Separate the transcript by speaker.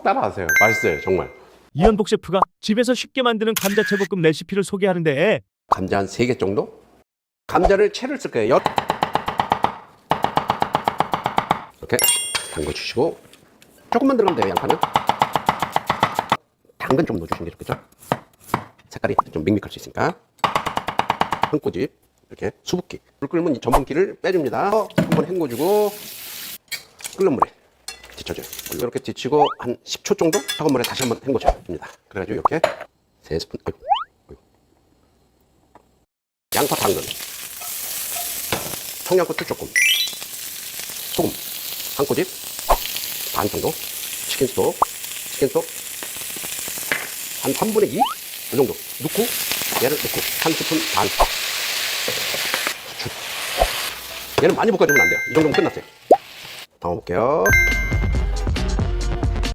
Speaker 1: 꼭 따라하세요. 맛있어요, 정말.
Speaker 2: 이현복 셰프가 집에서 쉽게 만드는 감자채볶음 레시피를 소개하는데
Speaker 1: 감자 한 3개 정도? 감자를 채를 쓸 거예요. 엿. 이렇게 담궈 주시고 조금만 들어가면 돼요, 양파는. 당근 좀 넣어주시는 게 좋겠죠? 색깔이 좀 밍밍할 수 있으니까. 한 꼬집 이렇게 수북기. 물 끓으면 이 전분기를 빼줍니다. 어, 한번 헹궈주고 끓는 물에 데쳐줘요. 이렇게 데치고 한 10초 정도 뜨거운 물에 다시 한번 헹궈줍니다. 그래가지고 이렇게 세 스푼. 양파 당근, 청양고추 조금, 소금. 한 꼬집. 반 정도, 치킨 스톡, 치킨 스톡 한 3분의 2? 이 정도. 넣고 얘를 넣고 한 스푼 반. 얘는 많이 볶아주면 안 돼요. 이 정도면 끝났어요. 더 먹을게요